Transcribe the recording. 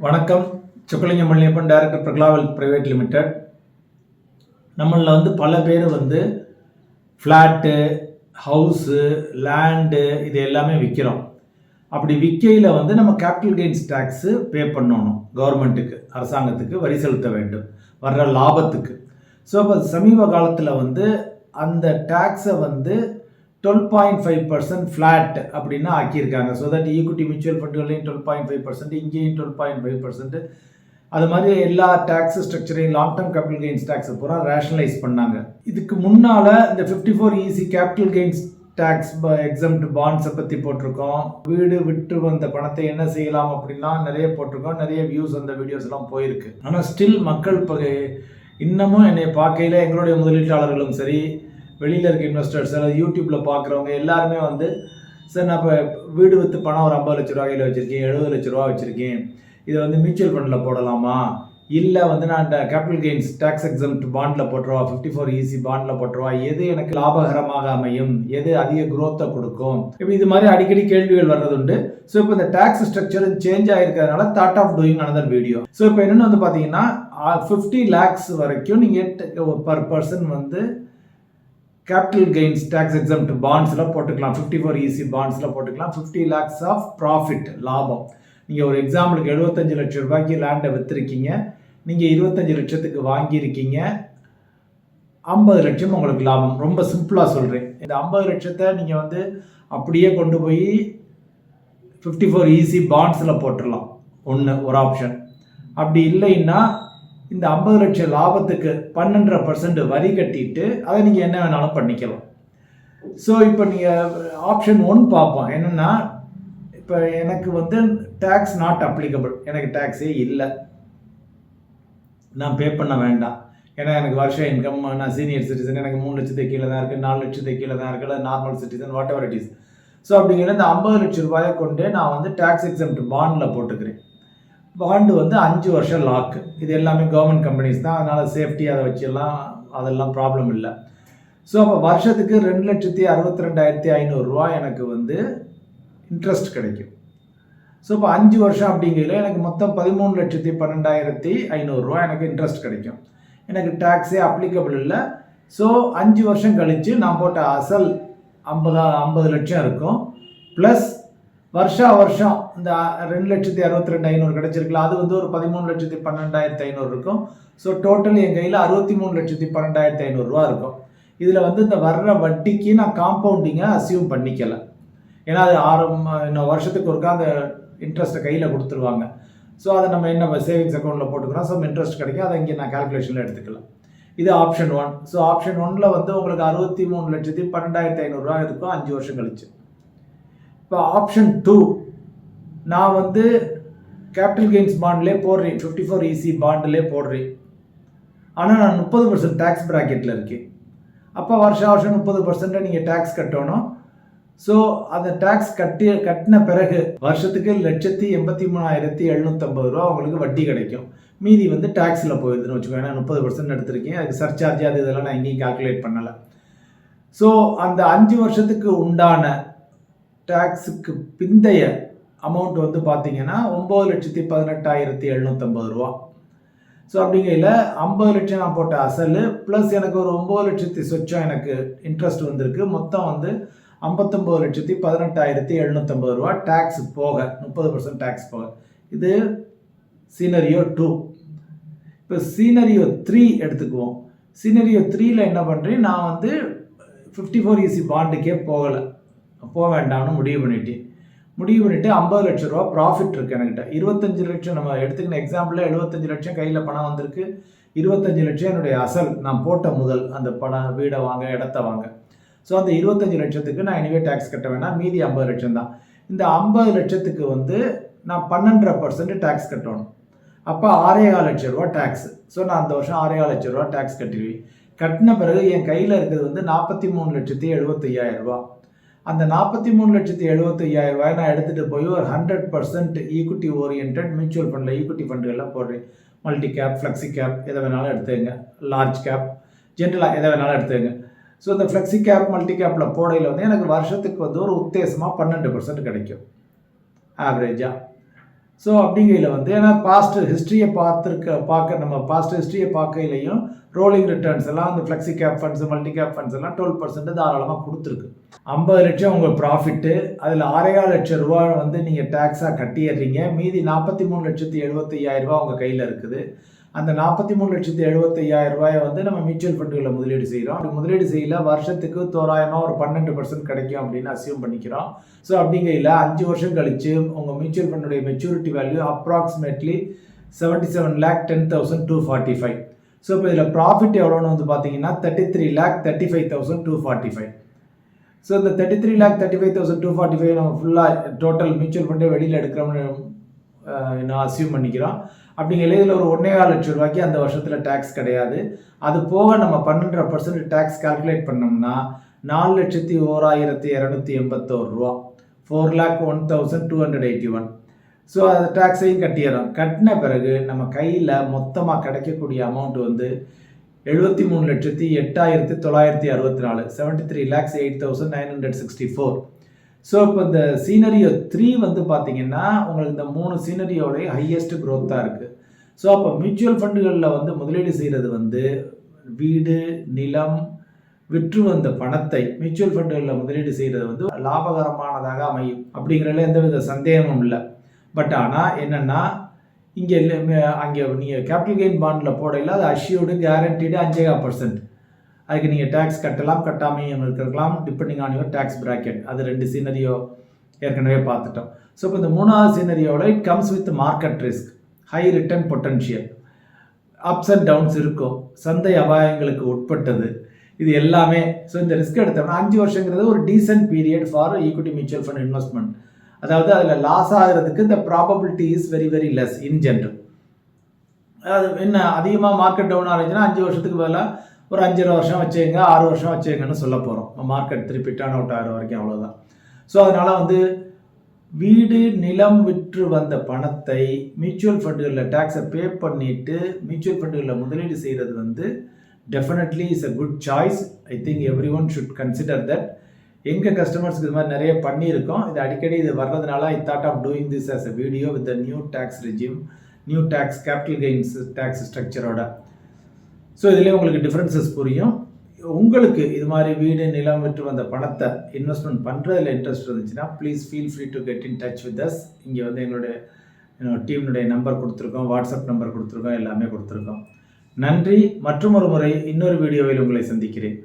வணக்கம். சுக்கலிங்கம் மல்லியப்பன் டைரக்டர் பிரகலாவல் private limited நம்மளில் வந்து பல பேர் வந்து ஃப்ளாட்டு ஹவுஸு லேண்டு இது எல்லாமே விற்கிறோம் அப்படி விற்கையில் வந்து நம்ம கேபிட்டல் கெயின்ஸ் டேக்ஸு பே பண்ணணும். கவர்மெண்ட்டுக்கு அரசாங்கத்துக்கு வரி செலுத்த வேண்டும். வர்ற லாபத்துக்கு. ஸோ அப்போ சமீப காலத்தில் வந்து அந்த டேக்ஸை வந்து twelve point five percent flat அப்படின்னு ஆக்கியிருக்காங்க. ஸோ தட் ஈக்விட்டி மியூச்சுவல் ஃபண்டுகளையும் டுவெல் பாயிண்ட் ஃபைவ் பர்சன்ட் இங்கேயும் டுவெல் பாயிண்ட் ஃபைவ் பர்சன்ட் அது மாதிரி எல்லா டேக்ஸ் ஸ்ட்ரக்சரையும் லாங் டேர்ம் கேபிட்டல் கெயின்ஸ் டேக்ஸை பூரா ரேஷனலைஸ் பண்ணாங்க. இதுக்கு முன்னால் இந்த fifty four EC capital gains tax exempt பாண்ட்ஸை பற்றி போட்டிருக்கோம். வீடு விட்டு வந்த பணத்தை என்ன செய்யலாம் அப்படின்லாம் நிறைய போட்டிருக்கோம். நிறைய வியூஸ் அந்த வீடியோஸ்லாம் போயிருக்கு. ஆனால் ஸ்டில் மக்கள் இப்போ இன்னமும் என்னை பார்க்கையில் எங்களுடைய முதலீட்டாளர்களும் சரி வெளியில் இருக்க இன்வெஸ்டர்ஸ் அதாவது யூடியூப்பில் பார்க்குறவங்க எல்லாருமே வந்து சார் நான் இப்போ வீடு விற்று பணம் ஒரு ஐம்பது லட்ச ரூபா கையில் வச்சுருக்கேன் எழுபது லட்ச ரூபா வச்சுருக்கேன். இதை வந்து மியூச்சுவல் ஃபண்டில் போடலாமா? இல்லை வந்து நான் கேபிட்டல் கெயின்ஸ் டேக்ஸ் எக்ஸம்ட் பாண்டில் போட்டுருவா ஃபிஃப்டி ஃபோர் இசி பாண்டில் போட்டுருவா? எது எனக்கு லாபகரமாக அமையும்? எது அதிக குரோத்தை கொடுக்கும்? இப்போ இது மாதிரி அடிக்கடி கேள்விகள் வர்றது உண்டு. ஸோ இப்போ இந்த tax structure change ஆகிருக்கிறதுனால thought of doing another video so இப்போ என்னென்னு வந்து பார்த்தீங்கன்னா ஃபிஃப்டி லேக்ஸ் வரைக்கும் நீங்கள் பர் பர்சன் வந்து கேபிட்டல் கெயின்ஸ் டேக்ஸ் எக்ஸம்ட் பாண்ட்ஸில் போட்டுக்கலாம். ஃபிஃப்டி ஃபோர் இசி பாண்ட்ஸில் போட்டுக்கலாம். ஃபிஃப்டி லேக்ஸ் ஆஃப் ப்ராஃபிட் லாபம். நீங்கள் ஒரு எக்ஸாம்பிளுக்கு எழுபத்தஞ்சு லட்சம் ரூபாய்க்கு லேண்டை விற்றுருக்கீங்க நீங்கள் இருபத்தஞ்சு லட்சத்துக்கு வாங்கியிருக்கீங்க. ஐம்பது லட்சம் உங்களுக்கு லாபம். ரொம்ப சிம்பிளாக சொல்கிறேன் இந்த ஐம்பது லட்சத்தை நீங்கள் வந்து அப்படியே கொண்டு போய் ஃபிஃப்டி ஃபோர் ஈஸி பாண்ட்ஸில் போட்டுடலாம் ஒன்று ஒரு ஆப்ஷன் அப்படி இல்லைன்னா இந்த ஐம்பது லட்சம் லாபத்துக்கு பன்னெண்டரை பர்சன்ட் வரி கட்டிட்டு அதை நீங்கள் என்ன வேணாலும் பண்ணிக்கலாம். ஸோ இப்போ நீங்கள் ஆப்ஷன் ஒன் பார்ப்போம். என்னென்னா இப்போ எனக்கு வந்து டேக்ஸ் நாட் அப்ளிகபிள் எனக்கு டேக்ஸே இல்லை. நான் பே பண்ண வேண்டாம். ஏன்னா எனக்கு வருஷம் இன்கம் நான் சீனியர் சிட்டிசன் எனக்கு மூணு லட்சத்துக்கு கீழே தான் இருக்குது நாலு லட்சத்துக்கு கீழே தான் இருக்குது normal citizen whatever it is so அப்படிங்கிற இந்த ஐம்பது லட்சம் ரூபாயை கொண்டு நான் வந்து டேக்ஸ் எக்ஸம்ட் பாண்டில் போட்டுக்கிறேன். பாண்டு வந்து அஞ்சு வருஷம் லாக்கு இது எல்லாமே கவர்மெண்ட் கம்பெனிஸ் தான். அதனால் சேஃப்டி அதை வச்செல்லாம் அதெல்லாம் ப்ராப்ளம் இல்லை. ஸோ அப்போ வருஷத்துக்கு ரெண்டு லட்சத்தி அறுபத்தி ரெண்டாயிரத்தி ஐநூறுரூவா எனக்கு வந்து இன்ட்ரெஸ்ட் கிடைக்கும். ஸோ இப்போ அஞ்சு வருஷம் அப்படிங்கையில் எனக்கு மொத்தம் பதிமூணு லட்சத்தி பன்னெண்டாயிரத்தி ஐநூறுரூவா எனக்கு இன்ட்ரெஸ்ட் கிடைக்கும். எனக்கு டேக்ஸே அப்ளிகபிள் இல்லை. ஸோ அஞ்சு வருஷம் கழித்து நான் போட்ட அசல் ஐம்பதா ஐம்பது லட்சம் இருக்கும். ப்ளஸ் வருஷா வருஷம் இந்த ரெண்டு லட்சத்தி அறுபத்தி ரெண்டு ஐநூறு கிடச்சிருக்குல்ல அது வந்து ஒரு பதிமூணு லட்சத்தி பன்னெண்டாயிரத்தி ஐநூறு இருக்கும். ஸோ டோட்டல் என் கையில் அறுபத்தி மூணு லட்சத்தி பன்னெண்டாயிரத்தி ஐநூறுரூவா இருக்கும். இதில் வந்து இந்த வர்ற வட்டிக்கு நான் காம்பவுண்டிங்கை அசியூம் பண்ணிக்கல. ஏன்னா அது ஆறு இன்னும் வருஷத்துக்கு ஒருக்கா அந்த இன்ட்ரெஸ்ட்டை கையில் கொடுத்துருவாங்க. ஸோ அதை நம்ம என்ன சேவிங்ஸ் அக்கௌண்ட்டில் போட்டுக்கிறோம். ஸோ இன்ட்ரெஸ்ட் கிடைக்கும். அதை இங்கே நான் கால்குலேஷனில் எடுத்துக்கலாம் இது ஆப்ஷன் ஒன் ஸோ ஆப்ஷன் ஒன்னில் வந்து உங்களுக்கு அறுபத்தி மூணு லட்சத்தி பன்னெண்டாயிரத்தி ஐநூறுரூவா இருக்கும். அஞ்சு வருஷம் கழிச்சு. இப்போ ஆப்ஷன் டூ நான் வந்து கேபிட்டல் கெயின்ஸ் பாண்ட்லேயே போடுறேன். ஃபிஃப்டி ஃபோர் இசி பாண்டிலே போடுறேன். ஆனால் நான் முப்பது பர்சன்ட் டேக்ஸ் ப்ராக்கெட்டில் இருக்கேன். அப்போ வருஷம் வருஷம் முப்பது பர்சன்ட்டை நீங்கள் டேக்ஸ் கட்டணும். ஸோ அந்த டேக்ஸ் கட்டி கட்டின பிறகு வருஷத்துக்கு லட்சத்தி எண்பத்தி மூணாயிரத்தி எழுநூற்றம்பது ரூபா அவங்களுக்கு வட்டி கிடைக்கும். மீதி வந்து டேக்ஸில் போயிருதுன்னு வச்சுக்கோங்க. ஏன்னா முப்பது பர்சன்ட் எடுத்திருக்கேன். அதுக்கு சர்சார்ஜ் அது இதெல்லாம் நான் எங்கேயும் கால்குலேட் பண்ணலை. ஸோ அந்த அஞ்சு வருஷத்துக்கு உண்டான டேக்ஸுக்கு பிந்தைய அமௌண்ட் வந்து பார்த்தீங்கன்னா ஒம்பது லட்சத்தி பதினெட்டாயிரத்தி எழுநூற்றம்பது ரூபா. ஸோ அப்படிங்கையில் ஐம்பது லட்சம் நான் போட்ட அசல் ப்ளஸ் எனக்கு ஒரு ஒம்பது லட்சத்தி சொச்சம் எனக்கு இன்ட்ரெஸ்ட் வந்திருக்கு. மொத்தம் வந்து ஐம்பத்தொம்பது லட்சத்தி பதினெட்டாயிரத்தி எழுநூற்றம்பது ரூபா. டேக்ஸ் போக முப்பது பர்சன்ட் டேக்ஸ் போக. இது சீனரியோ டூ இப்போ சீனரியோ த்ரீ எடுத்துக்குவோம். சீனரியோ த்ரீயில் என்ன பண்ணுறேன் நான் வந்து ஃபிஃப்டி ஃபோர் இசி பாண்டுக்கே போகலை. போக வேண்டாம்னு முடிவு பண்ணிட்டு. முடிவு பண்ணிவிட்டு ஐம்பது லட்ச ரூபா ப்ராஃபிட் இருக்குது என்கிட்ட இருபத்தஞ்சு லட்சம் நம்ம எடுத்துக்கின எக்ஸாம்பிளில் எழுபத்தஞ்சு லட்சம் கையில் பணம் வந்திருக்கு. இருபத்தஞ்சு லட்சம் என்னுடைய அசல். நான் போட்ட முதல். அந்த பணம் வீடை வாங்க இடத்த வாங்க. ஸோ அந்த இருபத்தஞ்சு லட்சத்துக்கு நான் இனிவே டேக்ஸ் கட்ட வேணாம் மீதி ஐம்பது லட்சம் தான். இந்த ஐம்பது லட்சத்துக்கு வந்து நான் பன்னெண்டரை பர்சன்ட் டேக்ஸ் கட்டணும். அப்போ ஆறேகால் லட்ச ரூபா டேக்ஸ் ஸோ நான் அந்த வருஷம் ஆறேகால் லட்ச ரூபா டேக்ஸ் கட்டிடுவேன் கட்டின பிறகு என் கையில் இருக்கிறது வந்து நாற்பத்தி மூணு லட்சத்தி எழுபத்தையாயிரம் ரூபா. அந்த நாற்பத்தி மூணு லட்சத்தி எழுபத்தையாயிரம் ரூபாய் நான் எடுத்துகிட்டு போய் ஒரு hundred percent equity oriented mutual ஃபண்டில் ஈக்குட்டி ஃபண்டுகள்லாம் போடுறேன். மல்டி கேப் ஃப்ளெக்ஸி கேப் எதை வேணாலும் எடுத்துங்க லார்ஜ் கேப் ஜென்ரலாக எதை வேணாலும் எடுத்துங்க ஸோ இந்த ஃப்ளெக்ஸி கேப் மல்டி கேப்பில் போடையில் வந்து எனக்கு வருஷத்துக்கு வந்து ஒரு உத்தேசமாக பன்னெண்டு பர்சன்ட் கிடைக்கும். ஆவரேஜாக ஸோ அப்படிங்கையில் வந்து ஏன்னா பாஸ்ட் ஹிஸ்ட்ரியை பார்த்துருக்க பார்க்க நம்ம பாஸ்ட் ஹிஸ்ட்ரியை பார்க்கையிலையும் ரோலிங் ரிட்டர்ன்ஸ் எல்லாம் அந்த flexi cap funds multi cap funds எல்லாம் டுவெல் பர்சன்ட் தாராளமாக கொடுத்துருக்கு. ஐம்பது லட்சம் உங்கள் ப்ராஃபிட்டு அதில் ஆறேகால் லட்சம் ரூபா வந்து நீங்கள் டேக்ஸாக கட்டிடுறீங்க மீதி நாற்பத்தி மூணு லட்சத்தி எழுபத்தையாயிரம் ரூபா உங்கள் கையில் இருக்குது. அந்த நாற்பத்தி மூணு லட்சத்தி எழுபத்தையாயிரம் ரூபாயை வந்து நம்ம மியூச்சுவல் ஃபண்டுகளில் முதலீடு செய்கிறோம். அப்படி முதலீடு செய்யல வருஷத்துக்கு தோராயமாக ஒரு பன்னெண்டு பர்சன்ட் கிடைக்கும் அப்படின்னு அசியூம் பண்ணிக்கிறோம். ஸோ அப்படிங்கையில் அஞ்சு வருஷம் கழித்து உங்கள் mutual ஃபண்டுடைய maturity value approximately seventy seven lakh ten thousand two forty five so இப்போ இதில் ப்ராஃபிட் எவ்வளோன்னு வந்து பார்த்தீங்கன்னா thirty three lakh thirty five thousand two forty five so இந்த thirty three lakh thirty five thousand two forty five நம்ம ஃபுல்லாக total mutual ஃபண்டே வெளியில் எடுக்கிறோம்னு நான் அசியூம் பண்ணிக்கிறோம். அப்படிங்கிற இதில் ஒரு ஒன்றே கால் லட்சம் ரூபாய்க்கு அந்த வருஷத்தில் டேக்ஸ் கிடையாது. அது போக நம்ம பன்னெண்டரை பர்சன்ட் டேக்ஸ் கால்குலேட் பண்ணோம்னா நாலு லட்சத்தி ஓராயிரத்தி இரநூத்தி எண்பத்தோரு ரூபா. Four lakh one thousand two hundred eighty one so அது டேக்ஸையும் கட்டிடுறோம். கட்டின பிறகு நம்ம கையில் மொத்தமாக கிடைக்கக்கூடிய அமௌண்ட் வந்து எழுபத்தி மூணு லட்சத்தி எட்டாயிரத்தி தொள்ளாயிரத்தி அறுபத்தி நாலு. Seventy three lakhs eight thousand nine hundred sixty four so இப்போ இந்த சீனரியோ த்ரீ வந்து பார்த்தீங்கன்னா உங்களுக்கு இந்த மூணு சீனரியோடைய ஹையஸ்ட் க்ரோத்தாக இருக்குது ஸோ அப்போ மியூச்சுவல் ஃபண்டுகளில் வந்து முதலீடு செய்கிறது வந்து வீடு நிலம் விற்று வந்த பணத்தை மியூச்சுவல் ஃபண்டுகளில் முதலீடு செய்கிறது வந்து லாபகரமானதாக அமையும். அப்படிங்கிறதுல எந்தவித சந்தேகமும் இல்லை. பட் ஆனால் என்னென்னா இங்கே அங்கே நீங்கள் கேபிட்டல் கெயின் பாண்டில் போடையில் அது அஷ்யூடு கேரண்டீடு அஞ்சேகா பர்சன்ட் அதுக்கு நீங்கள் டேக்ஸ் கட்டலாம் கட்டாமையும் இருக்கலாம். Depending on your tax bracket அது ரெண்டு சீனரியோ ஏற்கனவே பார்த்துட்டோம். ஸோ இப்போ இந்த மூணாவது சீனரியோட it comes with market risk high return potential ups and downs இருக்கும். சந்தை அபாயங்களுக்கு உட்பட்டது. இது எல்லாமே ஸோ இந்த ரிஸ்க் எடுத்தோம்னா அஞ்சு வருஷங்கிறது ஒரு decent period for equity mutual fund investment அதாவது அதில் லாஸ் ஆகிறதுக்கு இந்த probability is very very less in general அது என்ன அதிகமாக மார்க்கெட் டவுன் ஆகிடுச்சுன்னா அஞ்சு வருஷத்துக்கு பதிலாக ஒரு அஞ்சரை வருஷம் வச்சுங்க ஆறு வருஷம் வச்சுங்கன்னு சொல்ல போகிறோம் மார்க்கெட் திருப்பி டர்ன் அவுட் ஆகிற வரைக்கும் அவ்வளோதான் ஸோ அதனால் வந்து வீடு நிலம் விற்று வந்த பணத்தை மியூச்சுவல் ஃபண்டுகளில் டேக்ஸை பே பண்ணிவிட்டு மியூச்சுவல் ஃபண்டுகளில் முதலீடு செய்கிறது வந்து definitely is a good choice I think every one should consider that எங்கள் கஸ்டமர்ஸ்க்கு இது மாதிரி நிறைய பண்ணியிருக்கோம். இது அடிக்கடி இது வர்றதுனால I thought of doing this as a video with the new tax regime new tax capital gains tax ஸ்ட்ரக்சரோட so இதுலேயே உங்களுக்கு டிஃப்ரென்சஸ் புரியும். உங்களுக்கு இது மாதிரி வீடு நிலம் விட்டு வந்த பணத்தை இன்வெஸ்ட்மெண்ட் பண்ணுறதுல இன்ட்ரெஸ்ட் இருந்துச்சுன்னா please feel free to get in touch with us இங்கே வந்து எங்களுடைய டீம்னுடைய நம்பர் கொடுத்துருக்கோம் வாட்ஸ்அப் நம்பர் கொடுத்துருக்கோம் எல்லாமே கொடுத்துருக்கோம். நன்றி. மற்றும் ஒரு முறை இன்னொரு வீடியோவில் உங்களை சந்திக்கிறேன்.